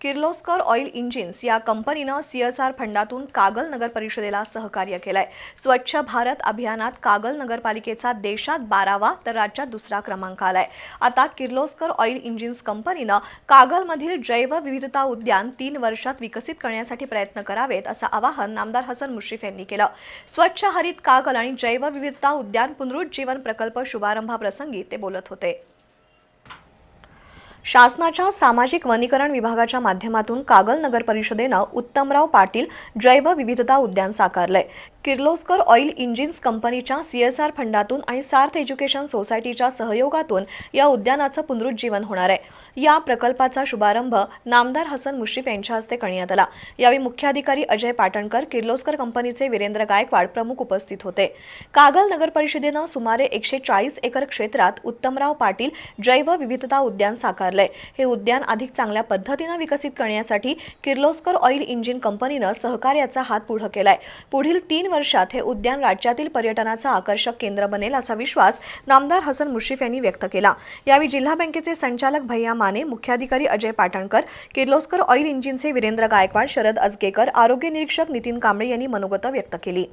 Kirloskar oil engines या कंपनीनं CSR फंडातून कागल नगर परिषदेला सहकार्य केलंय. स्वच्छ भारत अभियानात कागल नगरपालिकेचा देशात बारावा तर राज्यात दुसरा क्रमांक आलाय. आता किर्लोस्कर ऑइल इंजिन्स कंपनीनं कागलमधील जैवविविधता उद्यान तीन वर्षात विकसित करण्यासाठी प्रयत्न करावेत असं आवाहन नामदार हसन मुश्रीफ यांनी केलं. स्वच्छ हरित कागल आणि जैवविविधता उद्यान पुनरुज्जीवन प्रकल्प शुभारंभाप्रसंगी ते बोलत होते. शासनाच्या सामाजिक वनीकरण विभागाच्या माध्यमातून कागल नगर परिषदेनं उत्तमराव पाटील जैवविविधता उद्यान साकारलंय. किर्लोस्कर ऑइल इंजिन्स कंपनीच्या सीएसआर फंडातून आणि सार्थ एज्युकेशन सोसायटीच्या सहयोगातून या उद्यानाचं पुनरुज्जीवन होणार आहे. या प्रकल्पाचा शुभारंभ नामदार हसन मुश्रीफ यांच्या हस्ते करण्यात आला. यावेळी मुख्याधिकारी अजय पाटणकर किर्लोस्कर कंपनीचे वीरेंद्र गायकवाड प्रमुख उपस्थित होते. कागल नगर परिषदेनं सुमारे एकशे चाळीस एकर क्षेत्रात उत्तमराव पाटील जैव विविधता उद्यान साकारलंय. हे उद्यान अधिक चांगल्या पद्धतीनं विकसित करण्यासाठी किर्लोस्कर ऑइल इंजिन कंपनीनं सहकार्याचा हात पुढं केलाय. पुढील तीन वर्षात हे उद्यान राज्यातील पर्यटनाचं आकर्षक केंद्र बनेल असा विश्वास नामदार हसन मुश्रीफ यांनी व्यक्त केला. यावेळी जिल्हा बँकेचे संचालक भैया माने मुख्याधिकारी अजय पाटणकर किर्लोस्कर ऑइल इंजिनचे वीरेंद्र गायकवाड शरद अजगेकर आरोग्य निरीक्षक नितीन कांबळे यांनी मनोगत व्यक्त केली.